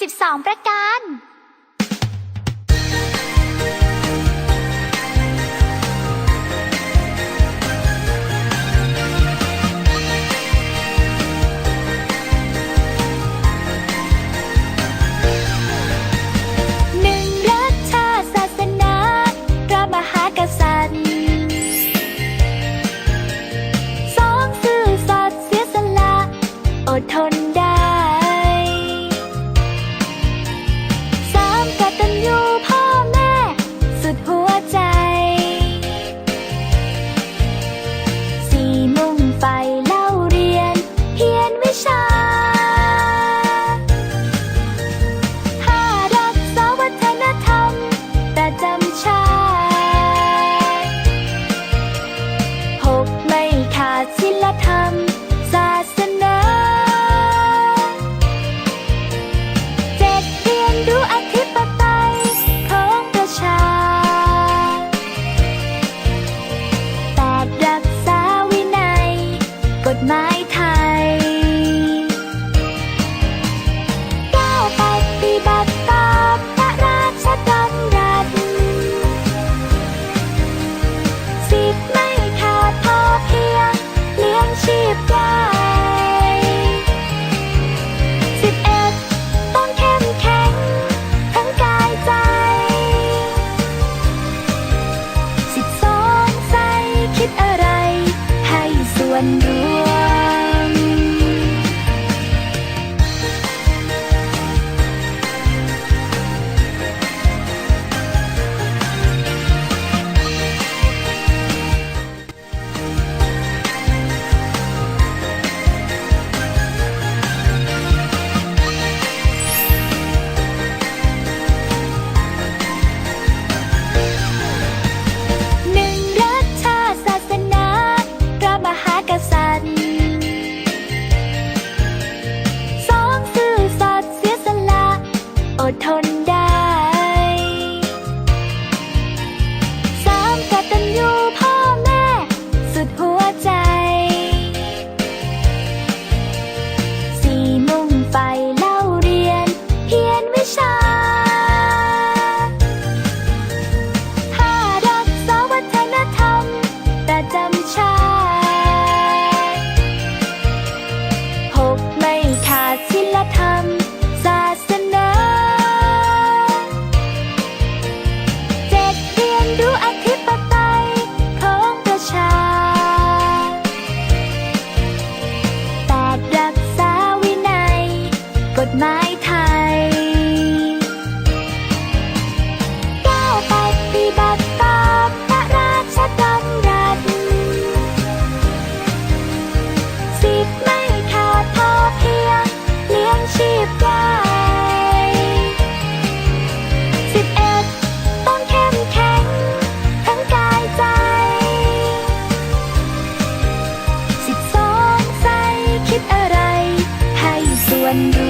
12 ประการ หนึ่งรักชาศาสนาพระมหากษัตริย์สองซื่อสัตเสียสละอดทน 买。ঠন ฎหมายไทยก้าวปฏิบัติตามพระราชดำรัสสิทธิไม่ขาดพอเพียง เลี้ยงชีพได้สิบเอ็ดต้องเข้มแข็ง ทั้งกายใจสิบสองใส่คิดอะไร ให้ส่วนรู้